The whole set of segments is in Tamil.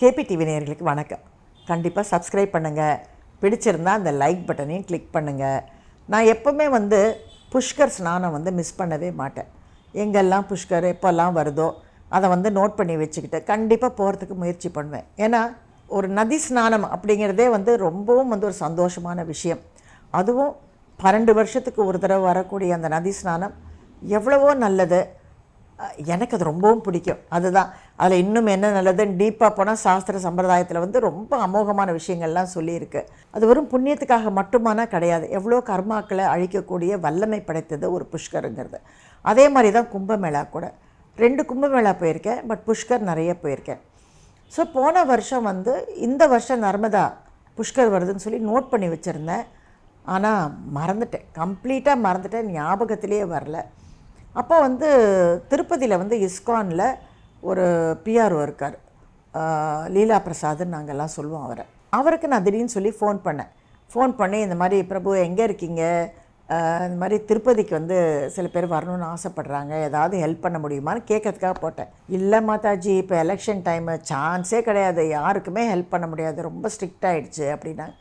கேபி டிவி நேர்களுக்கு வணக்கம். கண்டிப்பாக சப்ஸ்கிரைப் பண்ணுங்கள் பிடிச்சிருந்தா அந்த லைக் பட்டனையும் கிளிக் பண்ணுங்கள் நான் எப்போவுமே வந்து புஷ்கர் ஸ்நானம் வந்து மிஸ் பண்ணவே மாட்டேன். எங்கெல்லாம் புஷ்கர் எப்போல்லாம் வருதோ அதை வந்து நோட் பண்ணி வச்சுக்கிட்டு கண்டிப்பாக போகிறதுக்கு முயற்சி பண்ணுவேன். ஏன்னா ஒரு நதி ஸ்நானம் அப்படிங்கிறதே வந்து ரொம்பவும் வந்து ஒரு சந்தோஷமான விஷயம். அதுவும் பன்னெண்டு வருஷத்துக்கு ஒரு தடவை வரக்கூடிய அந்த நதி ஸ்நானம் எவ்வளவோ நல்லது. எனக்கு அது ரொம்பவும் பிடிக்கும். அதுதான். அதில் இன்னும் என்ன நல்லதுன்னு டீப்பாக போனால் சாஸ்திர சம்பிரதாயத்தில் வந்து ரொம்ப அமோகமான விஷயங்கள்லாம் சொல்லியிருக்கு. அது வெறும் புண்ணியத்துக்காக மட்டுமானா கிடையாது. எவ்வளோ கர்மாக்களை அழிக்கக்கூடிய வல்லமை படைத்தது ஒரு புஷ்கருங்கிறது. அதே மாதிரி தான் கும்பமேளா கூட. ரெண்டு கும்பமேளா போயிருக்கேன் பட் புஷ்கர் நிறைய போயிருக்கேன். ஸோ போன வருஷம் வந்து இந்த வருஷம் நர்மதா புஷ்கர் வருதுன்னு சொல்லி நோட் பண்ணி வச்சுருந்தேன். ஆனால் மறந்துட்டேன். கம்ப்ளீட்டாக மறந்துட்டேன். ஞாபகத்திலே வரல. அப்போ வந்து திருப்பதியில் வந்து இஸ்கானில் ஒரு பிஆர்ஓ இருக்கார். லீலா பிரசாத்னு நாங்கள்லாம் சொல்லுவோம் அவரை. அவருக்கு நான் திடீர்னு சொல்லி ஃபோன் பண்ணேன். ஃபோன் பண்ணி இந்த மாதிரி பிரபு எங்கே இருக்கீங்க? இந்த மாதிரி திருப்பதிக்கு வந்து சில பேர் வரணும்னு ஆசைப்படுறாங்க. ஏதாவது ஹெல்ப் பண்ண முடியுமான்னு கேட்கறதுக்காக போட்டேன். இல்லை மாதாஜி இப்போ எலெக்ஷன் டைமு சான்ஸே கிடையாது. யாருக்குமே ஹெல்ப் பண்ண முடியாது. ரொம்ப ஸ்ட்ரிக்ட் ஆகிடுச்சு அப்படின்னாங்க.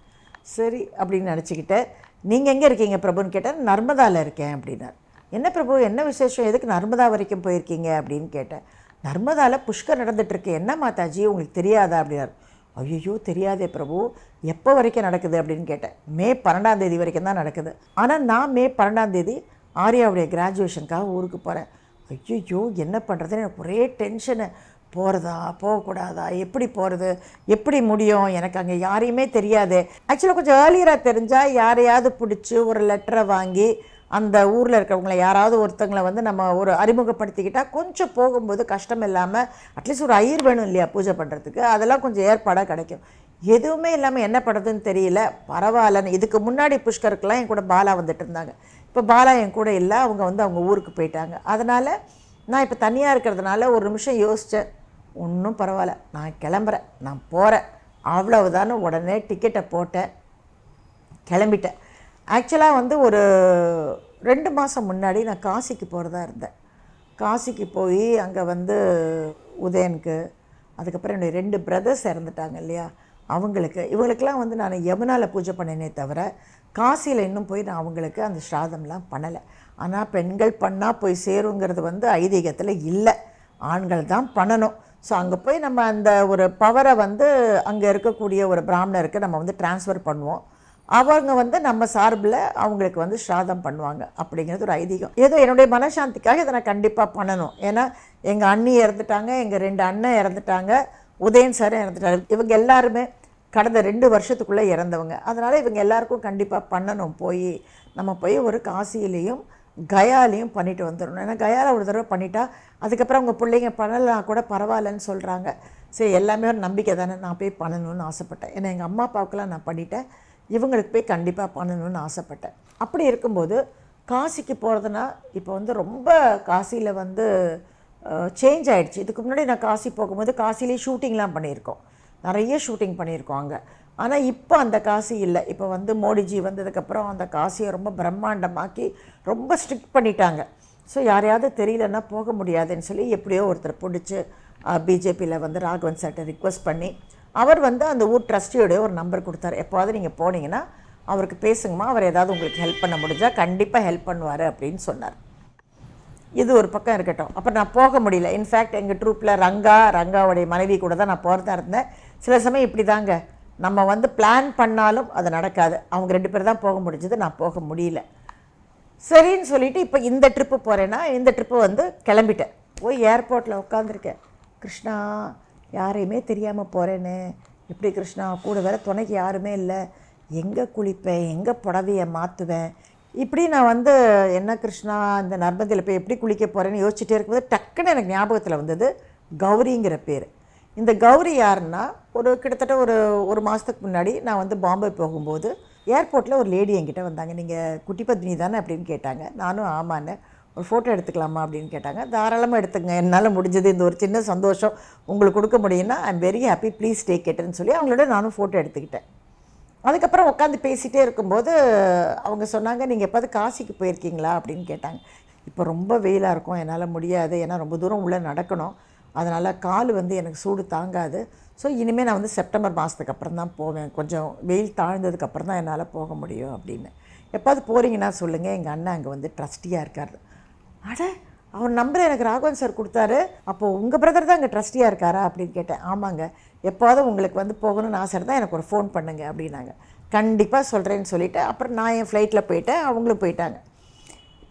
சரி அப்படின்னு நினச்சிக்கிட்டு நீங்கள் எங்கே இருக்கீங்க பிரபுன்னு கேட்டேன். நர்மதாவில் இருக்கேன் அப்படின்னார். என்ன பிரபு என்ன விசேஷம்? எதுக்கு நர்மதா வரைக்கும் போயிருக்கீங்க? அப்படின்னு கேட்டேன். நர்மதாவில் புஷ்கர் நடந்துகிட்ருக்கு என்ன மாதாஜி? உங்களுக்கு தெரியாதா? அப்படின்னார். ஐயோ தெரியாதே பிரபு. எப்போ வரைக்கும் நடக்குது? அப்படின்னு கேட்டேன். மே பன்னெண்டாம் தேதி வரைக்கும் தான் நடக்குது. ஆனால் நான் மே பன்னெண்டாம் தேதி ஆர்யாவுடைய கிராஜுவேஷனுக்காக ஊருக்கு போகிறேன் ஐயோ என்ன பண்ணுறதுன்னு எனக்கு ஒரே டென்ஷனு போகிறதா போகக்கூடாதா? எப்படி போகிறது எப்படி முடியும்? எனக்கு அங்கே யாரையுமே தெரியாது. ஆக்சுவலாக கொஞ்சம் ஏர்லியராக தெரிஞ்சால் யாரையாவது பிடிச்சி ஒரு லெட்டரை வாங்கி அந்த ஊரில் இருக்கிறவங்கள யாராவது ஒருத்தங்களை வந்து நம்ம ஒரு அறிமுகப்படுத்திக்கிட்டால் கொஞ்சம் போகும்போது கஷ்டம் இல்லாமல் அட்லீஸ்ட் ஒரு ஐயர் வேணும் இல்லையா பூஜை பண்ணுறதுக்கு அதெல்லாம் கொஞ்சம் ஏற்பாடாக கிடைக்கும். எதுவுமே இல்லாமல் என்ன பண்ணுறதுன்னு தெரியல. பரவாயில்லன்னு. இதுக்கு முன்னாடி புஷ்கருக்கெல்லாம் என் கூட பாலா வந்துட்டு இருந்தாங்க. இப்போ பாலா என் கூட இல்லை. அவங்க வந்து அவங்க ஊருக்கு போயிட்டாங்க. அதனால் நான் இப்போ தனியாக இருக்கிறதுனால ஒரு நிமிஷம் யோசித்தேன் ஒன்றும் பரவாயில்ல. நான் கிளம்புறேன். நான் போகிறேன் அவ்வளவுதான்னு உடனே டிக்கெட்டை போட்டேன். கிளம்பிட்டேன். ஆக்சுவலாக வந்து ஒரு ரெண்டு மாதம் முன்னாடி நான் காசிக்கு போகிறதா இருந்தேன். காசிக்கு போய் அங்கே வந்து உதயனுக்கு அதுக்கப்புறம் என்னுடைய ரெண்டு பிரதர்ஸ் இறந்துட்டாங்க இல்லையா? அவங்களுக்கு இவங்களுக்கெல்லாம் வந்து நான் யமுனாவில் பூஜை பண்ணினே தவிர காசியில் இன்னும் போய் நான் அவங்களுக்கு அந்த ஸ்ராதம்லாம் பண்ணலை. ஆனால் பெண்கள் பண்ணால் போய் சேருங்கிறது வந்து ஐதீகத்தில் இல்லை. ஆண்கள் தான் பண்ணணும். ஸோ அங்கே போய் நம்ம அந்த ஒரு பவரை வந்து அங்கே இருக்கக்கூடிய ஒரு பிராமணருக்கு நம்ம வந்து ட்ரான்ஸ்ஃபர் பண்ணுவோம். அவங்க வந்து நம்ம சார்பில் அவங்களுக்கு வந்து ஸ்ராதம் பண்ணுவாங்க அப்படிங்கிறது ஒரு ஐதீகம். ஏதோ என்னுடைய மனசாந்திக்காக இதை நான் கண்டிப்பாக பண்ணணும். ஏன்னா எங்கள் அண்ணி இறந்துட்டாங்க எங்கள் ரெண்டு அண்ணன் இறந்துட்டாங்க உதயன் சார் இறந்துட்டாரு. இவங்க எல்லாருமே கடந்த ரெண்டு வருஷத்துக்குள்ளே இறந்தவங்க. அதனால் இவங்க எல்லாருக்கும் கண்டிப்பாக பண்ணணும். போய் நம்ம போய் ஒரு காசியிலையும் கயாலையும் பண்ணிட்டு வந்துடணும். ஏன்னா கயாவில் ஒரு தடவை பண்ணிட்டா அதுக்கப்புறம் அவங்க பிள்ளைங்க பண்ணலாம் கூட பரவாயில்லன்னு சொல்கிறாங்க சரி எல்லாமே ஒரு நம்பிக்கை தானே. நான் போய் பண்ணணும்னு ஆசைப்பட்டேன். ஏன்னா எங்கள் அம்மா அப்பாவுக்கெல்லாம் நான் பண்ணிட்டேன். இவங்களுக்கு போய் கண்டிப்பாக பண்ணணும்னு ஆசைப்பட்டேன். அப்படி இருக்கும்போது காசிக்கு போகிறதுனா இப்போ வந்து ரொம்ப காசியில் வந்து சேஞ்ச் ஆகிடுச்சு இதுக்கு முன்னாடி நான் காசி போகும்போது காசிலேயே ஷூட்டிங்லாம் பண்ணியிருக்கோம். நிறைய ஷூட்டிங் பண்ணியிருக்கோம் அங்கே. ஆனால் இப்போ அந்த காசி இல்லை. இப்போ வந்து மோடிஜி வந்ததுக்கப்புறம் அந்த காசியை ரொம்ப பிரம்மாண்டமாக்கி ரொம்ப ஸ்ட்ரிக்ட் பண்ணிட்டாங்க. ஸோ யாரையாவது தெரியலன்னா போக முடியாதுன்னு சொல்லி எப்படியோ ஒருத்தர் பிடிச்சி பிஜேபியில் வந்து ராகவன் சார்ட்டை ரிக்வஸ்ட் பண்ணி அவர் வந்து அந்த ஊர் ட்ரஸ்டியோடைய ஒரு நம்பர் கொடுத்தாரு. எப்போவாவது நீங்கள் போனீங்கன்னா அவருக்கு பேசுங்கம்மா அவர் ஏதாவது உங்களுக்கு ஹெல்ப் பண்ண முடிஞ்சால் கண்டிப்பாக ஹெல்ப் பண்ணுவார் அப்படின்னு சொன்னார். இது ஒரு பக்கம் இருக்கட்டும். அப்புறம் நான் போக முடியல. இன்ஃபேக்ட் எங்கள் ட்ரூப்பில் ரங்கா ரங்காவுடைய மனைவி கூட தான் நான் போகிறதா இருந்தேன். சில சமயம் இப்படி தாங்க நம்ம வந்து பிளான் பண்ணாலும் அது நடக்காது. அவங்க ரெண்டு பேர் தான் போக முடிஞ்சது நான் போக முடியல. சரின்னு சொல்லிவிட்டு இப்போ இந்த ட்ரிப்பு போகிறேன்னா இந்த ட்ரிப்பு வந்து கிளம்பிட்டேன். போய் ஏர்போர்ட்டில் உட்காந்துருக்கேன் கிருஷ்ணா யாரையுமே தெரியாமல் போகிறேன்னு எப்படி கிருஷ்ணா கூட வேற துணைக்கு யாருமே இல்லை. எங்கே குளிப்பேன் எங்கே புடவையை மாற்றுவேன் இப்படி நான் வந்து என்ன கிருஷ்ணா இந்த நர்மதியில் போய் எப்படி குளிக்க போகிறேன்னு யோசிச்சுட்டே இருக்கும்போது டக்குன்னு எனக்கு ஞாபகத்தில் வந்தது கௌரிங்கிற பேர். இந்த கௌரி யாருன்னா ஒரு கிட்டத்தட்ட ஒரு ஒரு மாதத்துக்கு முன்னாடி நான் வந்து பாம்பே போகும்போது ஏர்போர்ட்டில் ஒரு லேடி என்கிட்ட வந்தாங்க. நீங்கள் குட்டி பத்னி தானே அப்படின்னு கேட்டாங்க. நானும் ஆமான்னு. ஒரு ஃபோட்டோ எடுத்துக்கலாமா அப்படின்னு கேட்டாங்க. தாராளமாக எடுத்துங்க என்னால் முடிஞ்சது இந்த ஒரு சின்ன சந்தோஷம் உங்களுக்கு கொடுக்க முடியும்னா I'm very happy please take இட்னு சொல்லி அவங்களோட நானும் ஃபோட்டோ எடுத்துக்கிட்டேன். அதுக்கப்புறம் உட்காந்து பேசிகிட்டே இருக்கும்போது அவங்க சொன்னாங்க நீங்கள் எப்போது காசிக்கு போயிருக்கீங்களா? அப்படின்னு கேட்டாங்க. இப்போ ரொம்ப வெயிலாக இருக்கும். என்னால் முடியாது. ஏன்னா ரொம்ப தூரம் உள்ளே நடக்கணும். அதனால் கால் வந்து எனக்கு சூடு தாங்காது. ஸோ இனிமேல் நான் வந்து செப்டம்பர் மாதத்துக்கு அப்புறம் தான் போவேன். கொஞ்சம் வெயில் தாழ்ந்ததுக்கு அப்புறம் தான் என்னால் போக முடியும் அப்படின்னு. எப்பாவது போகிறீங்கன்னா சொல்லுங்கள் எங்கள் அண்ணன் அங்கே வந்து ட்ரஸ்டியாக இருக்கார். அட அவர் நம்பர் எனக்கு ராகவன் சார் கொடுத்தாரு. அப்போது உங்கள் பிரதர் தான் இங்கே ட்ரஸ்டியாக இருக்காரா அப்படின்னு கேட்டேன். ஆமாங்க. எப்போது உங்களுக்கு வந்து போகணும்னு ஆசை இருந்தால் எனக்கு ஒரு ஃபோன் பண்ணுங்க அப்படின்னாங்க. கண்டிப்பாக சொல்கிறேன்னு சொல்லிவிட்டு அப்புறம் நான் என் ஃப்ளைட்டில் போயிட்டேன். அவங்களும் போயிட்டாங்க.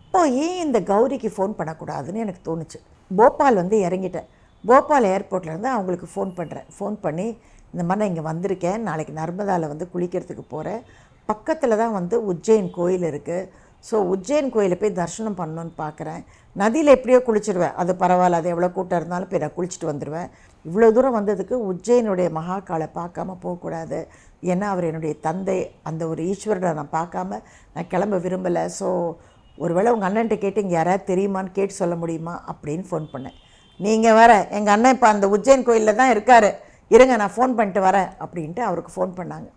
இப்போ ஏன் இந்த கௌரிக்கு ஃபோன் பண்ணக்கூடாதுன்னு எனக்கு தோணுச்சு. போபால் வந்து இறங்கிட்டேன். போபால் ஏர்போர்ட்லேருந்து அவங்களுக்கு ஃபோன் பண்ணுறேன் ஃபோன் பண்ணி இந்த மாதிரி நான் இங்கே வந்திருக்கேன். நாளைக்கு நர்மதாவில் வந்து குளிக்கிறதுக்கு போகிறேன் பக்கத்தில் தான் வந்து உஜ்ஜைன் கோயில் இருக்குது ஸோ உஜ்ஜைன் கோயிலை போய் தரிசனம் பண்ணணுன்னு பார்க்குறேன் நதியில் எப்படியோ குளிச்சிடுவேன் அது பரவாயில்ல அது எவ்வளோ கூட்டம் இருந்தாலும் போய் நான் குளிச்சுட்டு வந்துடுவேன் இவ்வளோ தூரம் வந்ததுக்கு உஜ்ஜைனுடைய மகாக்காலை பார்க்காம போகக்கூடாது. ஏன்னா அவர் என்னுடைய தந்தை அந்த ஒரு ஈஸ்வரனை நான் பார்க்காம நான் கிளம்ப விரும்பலை. ஸோ ஒருவேளை உங்கள் அண்ணன்ட்ட கேட்டு இங்கே யாராவது தெரியுமான்னு கேட்டு சொல்ல முடியுமா? அப்படின்னு ஃபோன் பண்ணேன். நீங்கள் வர எங்கள் அண்ணன் இப்போ அந்த உஜ்ஜைன் கோயிலில் தான் இருக்கார். இருங்க நான் ஃபோன் பண்ணிட்டு வரேன் அப்படின்ட்டு அவருக்கு ஃபோன் பண்ணாங்க.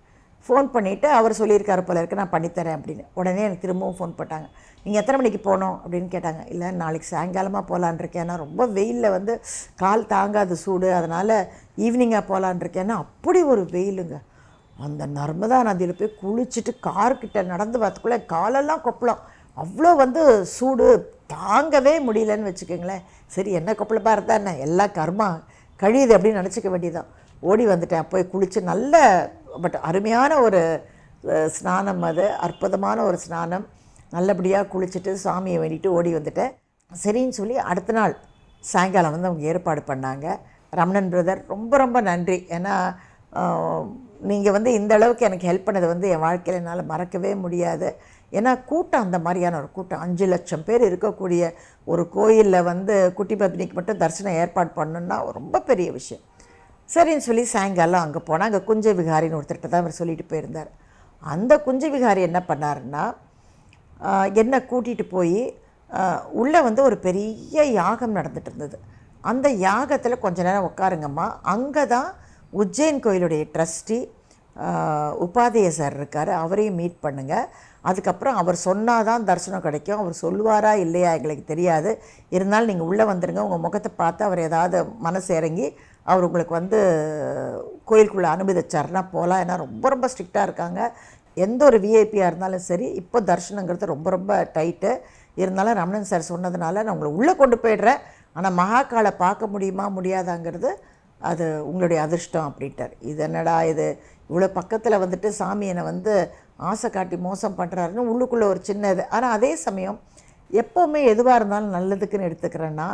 ஃபோன் பண்ணிவிட்டு அவர் சொல்லியிருக்காரு போல இருக்கு நான் பண்ணித்தரேன் அப்படின்னு. உடனே எனக்கு திரும்பவும் ஃபோன் போட்டாங்க. நீங்கள் எத்தனை மணிக்கு போகணும் அப்படின்னு கேட்டாங்க. இல்லை நாளைக்கு சாயங்காலமாக போகலான் இருக்கேன். ஏன்னா ரொம்ப வெயிலில் வந்து கால் தாங்காது சூடு. அதனால் ஈவினிங்காக போகலான் இருக்கேன்னா அப்படி ஒரு வெயிலுங்க. அந்த நர்மதா நதியில் போய் குளிச்சுட்டு கார்கிட்ட நடந்து வரத்துக்குள்ளே காலெல்லாம் கொப்பளம். அவ்வளோ வந்து சூடு. தாங்கவே முடியலன்னு வச்சுக்கோங்களேன். சரி என்ன கொப்பளப்பாக இருந்தா என்ன? எல்லா கர்மா. கழியுது அப்படின்னு நினச்சிக்க வேண்டியதான் ஓடி வந்துட்டேன். போய் குளித்து நல்ல பட் அருமையான ஒரு ஸ்நானம் அது. அற்புதமான ஒரு ஸ்நானம். நல்லபடியாக குளிச்சுட்டு சாமியை வேண்டிட்டு ஓடி வந்துட்டேன். சரின்னு சொல்லி அடுத்த நாள் சாயங்காலம் வந்து அவங்க ஏற்பாடு பண்ணாங்க. ரமணன் பிரதர் ரொம்ப ரொம்ப நன்றி. ஏன்னா நீங்கள் வந்து இந்த அளவுக்கு எனக்கு ஹெல்ப் பண்ணது வந்து என் வாழ்க்கையில் என்னால் மறக்கவே முடியாது. ஏன்னா கூட்டம் அந்த மாதிரியான ஒரு கூட்டம். அஞ்சு லட்சம் பேர் இருக்கக்கூடிய ஒரு கோயிலில் வந்து குட்டி பத்னிக்கு மட்டும் தரிசனம் ஏற்பாடு பண்ணணுன்னா ரொம்ப பெரிய விஷயம். சரின்னு சொல்லி சாயங்காலம் அங்கே போனால் அங்கே குஞ்ச விகாரின்னு ஒருத்தர்கிட்ட தான் அவர் சொல்லிட்டு போயிருந்தார். அந்த குஞ்ச விகாரி என்ன பண்ணாருன்னா என்னை கூட்டிகிட்டு போய் உள்ளே வந்து ஒரு பெரிய யாகம் நடந்துட்டு இருந்தது. அந்த யாகத்தில் கொஞ்ச நேரம் உட்காருங்கம்மா. அங்கே தான் உஜ்ஜைன் கோயிலுடைய ட்ரஸ்டி உபாதைய சார் இருக்கார். அவரையும் மீட் பண்ணுங்கள் அதுக்கப்புறம் அவர் சொன்னால் தான் தரிசனம் கிடைக்கும். அவர் சொல்லுவாரா இல்லையா எங்களுக்கு தெரியாது. இருந்தாலும் நீங்கள் உள்ளே வந்துடுங்க உங்கள் முகத்தை பார்த்து அவர் ஏதாவது மனசு இறங்கி அவர் உங்களுக்கு வந்து கோயிலுக்குள்ளே அனுமதிச்சார்னா போகலாம். ஏன்னா ரொம்ப ரொம்ப ஸ்ட்ரிக்டாக இருக்காங்க. எந்த ஒரு விஐபியாக இருந்தாலும் சரி இப்போ தர்ஷனங்கிறது ரொம்ப ரொம்ப டைட்டு இருந்தாலும் ரமணன் சார் சொன்னதுனால நான் உங்களை உள்ளே கொண்டு போயிடுறேன். ஆனால் மகாக்காலை பார்க்க முடியுமா முடியாதாங்கிறது அது உங்களுடைய அதிர்ஷ்டம் அப்படின்ட்டார். இது என்னடா இது? இவ்வளோ பக்கத்தில் வந்துட்டு சாமி என்னை வந்து ஆசை காட்டி மோசம் பண்ணுறாருன்னு உள்ளுக்குள்ளே ஒரு சின்ன இது ஆனால் அதே சமயம் எப்போவுமே எதுவாக இருந்தாலும் நல்லதுக்குன்னு எடுத்துக்கிறேன்னா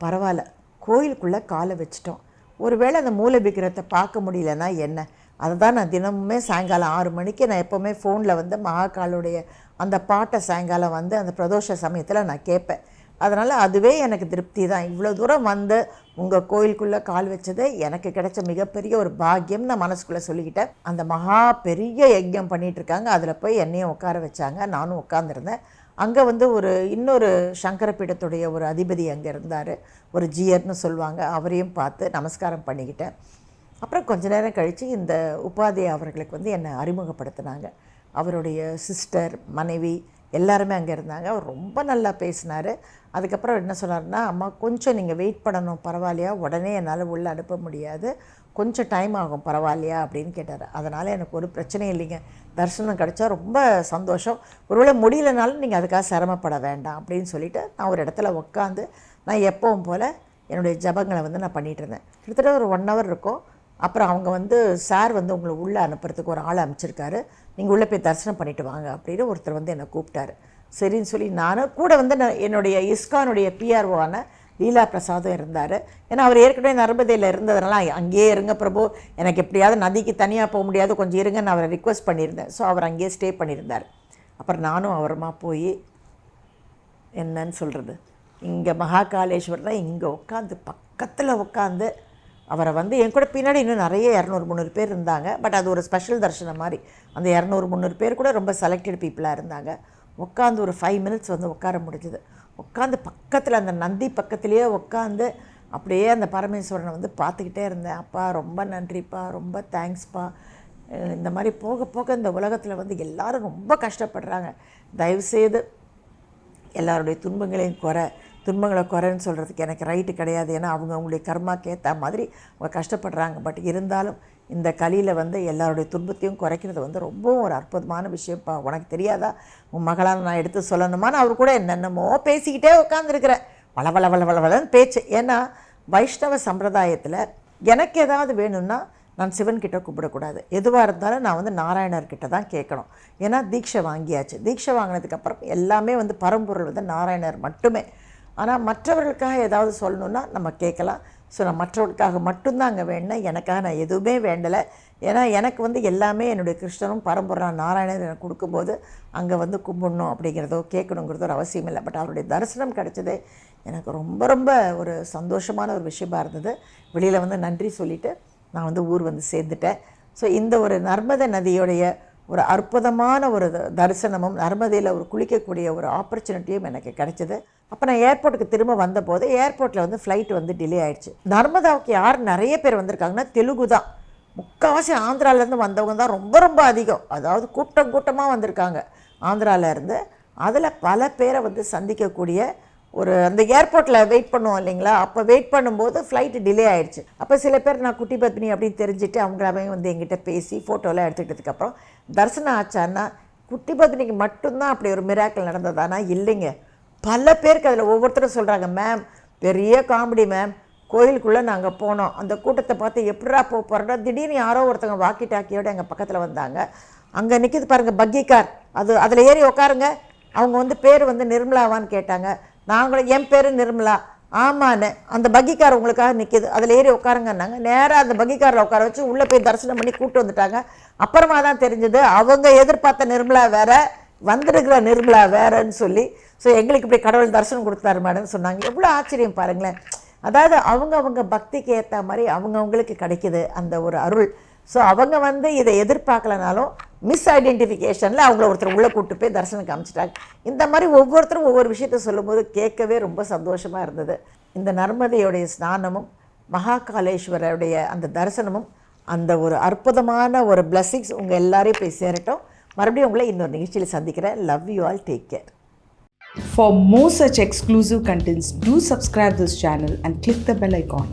பரவாயில்ல. கோயிலுக்குள்ளே காலை வச்சிட்டோம். ஒருவேளை அந்த மூல விக்கிரத்தை பார்க்க முடியலன்னா என்ன? அதை தான் நான் தினமுமே சாயங்காலம் ஆறு மணிக்கு நான் எப்போவுமே ஃபோனில் வந்து மகாகாலுடைய அந்த பாட்டை சாயங்காலம் வந்து அந்த பிரதோஷ சமயத்தில் நான் கேட்பேன். அதனால் அதுவே எனக்கு திருப்தி தான் இவ்வளோ தூரம் வந்து உங்கள் கோயிலுக்குள்ளே கால் வச்சது எனக்கு கிடைச்ச மிகப்பெரிய ஒரு பாக்கியம் நான் மனசுக்குள்ளே சொல்லிக்கிட்டேன். அந்த மகா பெரிய யஜ்யம் பண்ணிகிட்ருக்காங்க இருக்காங்க. அதில் போய் என்னையும் உட்கார வச்சாங்க. நானும் உட்காந்துருந்தேன் அங்கே வந்து ஒரு இன்னொரு சங்கரபீடத்துடைய ஒரு அதிபதி அங்கே இருந்தார். ஒரு ஜியர்னு சொல்லுவாங்க. அவரையும் பார்த்து நமஸ்காரம் பண்ணிக்கிட்டேன். அப்புறம் கொஞ்ச நேரம் கழித்து இந்த உபாதி அவர்களுக்கு வந்து என்னை அறிமுகப்படுத்தினாங்க. அவருடைய சிஸ்டர் மனைவி எல்லாருமே அங்கே இருந்தாங்க. அவர் ரொம்ப நல்லா பேசினார். அதுக்கப்புறம் என்ன சொன்னார்னா அம்மா கொஞ்சம் நீங்கள் வெயிட் பண்ணணும். பரவாயில்லையா? உடனே என்னால் உள்ளே அனுப்ப முடியாது. கொஞ்சம் டைம் ஆகும் பரவாயில்லையா அப்படின்னு கேட்டார். அதனால் எனக்கு ஒரு பிரச்சனையும் இல்லைங்க. தரிசனம் கிடச்சா ரொம்ப சந்தோஷம். ஒருவேளை முடியலனாலும் நீங்கள் அதுக்காக சிரமப்பட வேண்டாம் அப்படின்னு சொல்லிவிட்டு நான் ஒரு இடத்துல உட்காந்து நான் எப்பவும் போல் என்னுடைய ஜபங்களை வந்து நான் பண்ணிகிட்டு இருந்தேன். கிட்டத்தட்ட ஒரு ஒன் ஹவர் இருக்கும். அப்புறம் அவங்க வந்து சார் வந்து உங்களை உள்ளே அனுப்புறதுக்கு ஒரு ஆள் அமைச்சிருக்காரு நீங்கள் உள்ளே போய் தரிசனம் பண்ணிவிட்டு வாங்க அப்படின்னு ஒருத்தர் வந்து என்னை கூப்பிட்டாரு. சரின்னு சொல்லி நானும் கூட வந்து நான் என்னுடைய இஸ்கானுடைய பிஆர்ஓவான லீலா பிரசாதும் இருந்தார். ஏன்னா அவர் ஏற்கனவே நர்மதையில் இருந்ததுனால அங்கேயே இருங்க பிரபு. எனக்கு எப்படியாவது நதிக்கு தனியாக போக முடியாது. கொஞ்சம் இருங்கன்னு அவரை ரிக்வஸ்ட் பண்ணியிருந்தேன். ஸோ அவர் அங்கேயே ஸ்டே பண்ணியிருந்தார். அப்புறம் நானும் அவருமா போய் என்னன்னு சொல்கிறது இங்கே மகாகாலேஸ்வர் தான் இங்கே உட்காந்து பக்கத்தில் உட்காந்து அவரை வந்து என் கூட பின்னாடி இன்னும் நிறைய இரநூறு முந்நூறு பேர் இருந்தாங்க. பட் அது ஒரு ஸ்பெஷல் தரிசனம் மாதிரி. அந்த இரநூறு முந்நூறு பேர் கூட ரொம்ப செலக்டட் பீப்புளாக இருந்தாங்க. உட்காந்து ஒரு ஃபைவ் மினிட்ஸ் வந்து உட்கார முடிஞ்சுது. உட்காந்து பக்கத்தில் அந்த நந்தி பக்கத்துலேயே உட்காந்து அப்படியே அந்த பரமேஸ்வரனை வந்து பார்த்துக்கிட்டே இருந்தேன். அப்பா ரொம்ப நன்றிப்பா ரொம்ப தேங்க்ஸ்ப்பா. இந்த மாதிரி போக போக இந்த உலகத்தில் வந்து எல்லாரும் ரொம்ப கஷ்டப்படுறாங்க. தயவுசெய்து எல்லாருடைய துன்பங்களையும் குறை துன்பங்களை குறைன்னு சொல்கிறதுக்கு எனக்கு ரைட்டு கிடையாது. ஏன்னா அவங்க அவங்களுடைய கர்மாக்கு ஏற்ற மாதிரி அவங்க கஷ்டப்படுறாங்க. பட் இருந்தாலும் இந்த கலியில் வந்து எல்லாருடைய துன்பத்தையும் குறைக்கிறது வந்து ரொம்பவும் ஒரு அற்புதமான விஷயம்ப்பா உனக்கு தெரியாதா? உன் மகளால் நான் எடுத்து சொல்லணுமான்னு அவர் கூட என்னென்னமோ பேசிக்கிட்டே உட்காந்துருக்கிறேன் வள வள வள வளன்னு பேச்சு. ஏன்னா வைஷ்ணவ சம்பிரதாயத்தில் எனக்கு ஏதாவது வேணும்னா நான் சிவன்கிட்ட கூப்பிடக்கூடாது. எதுவாக இருந்தாலும் நான் வந்து நாராயணர்கிட்ட தான் கேட்கணும். ஏன்னா தீட்சை வாங்கியாச்சு. தீட்சை வாங்கினதுக்கப்புறம் எல்லாமே வந்து பரம்பொருள் வந்து நாராயணர் மட்டுமே. ஆனால் மற்றவர்களுக்காக ஏதாவது சொல்லணுன்னா நம்ம கேட்கலாம். ஸோ நான் மற்றவர்களுக்காக மட்டும்தான் அங்கே வேணும்னா எனக்காக நான் எதுவுமே வேண்டலை. ஏன்னா எனக்கு வந்து எல்லாமே என்னுடைய கிருஷ்ணனும் பரம்பொருளான நாராயணர் எனக்கு கொடுக்கும்போது அங்கே வந்து கும்பிடணும் அப்படிங்கிறதோ கேட்கணுங்கிறதோ ஒரு அவசியம் இல்லை. பட் அவருடைய தரிசனம் கிடைச்சதே எனக்கு ரொம்ப ரொம்ப ஒரு சந்தோஷமான ஒரு விஷயமா இருந்தது. வெளியில் வந்து நன்றி சொல்லிவிட்டு நான் வந்து ஊர் வந்து சேர்ந்துட்டேன். ஸோ இந்த ஒரு நர்மதை நதியுடைய ஒரு அற்புதமான ஒரு த- தரிசனமும் நர்மதையில் ஒரு குளிக்கக்கூடிய ஒரு ஆப்பர்ச்சுனிட்டியும் எனக்கு கிடைச்சது. அப்போ நான் ஏர்போர்ட்டுக்கு திரும்ப வந்தபோது ஏர்போர்ட்டில் வந்து ஃப்ளைட் வந்து டிலே ஆயிடுச்சு. நர்மதாவுக்கு யார் நிறைய பேர் வந்திருக்காங்கன்னா தெலுங்கு தான். முக்கால்வாசி ஆந்திராலேருந்து வந்தவங்க தான் ரொம்ப ரொம்ப அதிகம். அதாவது கூட்டம் கூட்டமாக வந்திருக்காங்க ஆந்திராவிலேருந்து அதில் பல பேரை வந்து சந்திக்கக்கூடிய ஒரு அந்த ஏர்போர்ட்டில் வெயிட் பண்ணுவோம் இல்லைங்களா? அப்போ வெயிட் பண்ணும்போது ஃப்ளைட்டு டிலே ஆயிடுச்சு. அப்போ சில பேர் நான் குட்டி பத்மினி அப்படின்னு தெரிஞ்சுட்டு அவங்களாவே வந்து எங்கிட்ட பேசி ஃபோட்டோலாம் எடுத்துக்கிட்டதுக்கப்புறம் தரிசனம் ஆச்சான்னா குட்டி பத்னிக்கு மட்டும்தான் அப்படி ஒரு மிராக்கள் நடந்ததானா இல்லைங்க. பல பேருக்கு அதில் ஒவ்வொருத்தரும் சொல்கிறாங்க மேம் பெரிய காமெடி மேம் கோயிலுக்குள்ளே நாங்கள் போனோம். அந்த கூட்டத்தை பார்த்து எப்படா போக போகிறோம்னா திடீர்னு யாரோ ஒருத்தவங்க வாக்கி டாக்கியோடு எங்கள் பக்கத்தில் வந்தாங்க. அங்கே நிற்கிது பாருங்கள் பக்கி கார் அது அதில் ஏறி உட்காருங்க அவங்க வந்து பேர் வந்து நிர்மலாவான்னு கேட்டாங்க. நாங்களும் என் பேர் நிர்மலா. ஆமான்னு. அந்த பக்கிக்கார் உங்களுக்காக நிற்கிது அதில் ஏறி உட்காருங்கன்னாங்க நேராக அந்த பக்கிக்காரில் உட்கார வச்சு உள்ளே போய் தரிசனம் பண்ணி கூப்பிட்டு வந்துட்டாங்க. அப்புறமா தான் தெரிஞ்சது அவங்க எதிர்பார்த்த நிர்மலா வேற வந்திருக்கிற நிர்மலா வேறன்னு சொல்லி ஸோ எங்களுக்கு இப்படி கடவுள் தரிசனம் கொடுத்தாரு மேடம் சொன்னாங்க. எவ்வளோ ஆச்சரியம் பாருங்களேன். அதாவது அவங்க அவங்க பக்திக்கு ஏற்ற மாதிரி அவங்க அவங்களுக்கு அந்த ஒரு அருள். ஸோ அவங்க வந்து இதை எதிர்பார்க்கலனாலும் மிஸ் ஐடென்டிஃபிகேஷனில் அவங்கள ஒருத்தர் உள்ளே கூட்டு போய் தரிசனம் காமிச்சிட்டாங்க. இந்த மாதிரி ஒவ்வொருத்தரும் ஒவ்வொரு விஷயத்த சொல்லும்போது கேட்கவே ரொம்ப சந்தோஷமாக இருந்தது. இந்த நர்மதையுடைய ஸ்நானமும் மகாகாலேஸ்வரருடைய அந்த தரிசனமும் அந்த ஒரு அற்புதமான ஒரு பிளஸ்ஸிங்ஸ் உங்கள் எல்லாரையும் போய் சேரட்டும். மறுபடியும் உங்களை இன்னொரு நிகழ்ச்சியில் சந்திக்கிறேன். Love you all take care For more such exclusive contents, do subscribe this channel and click the bell icon.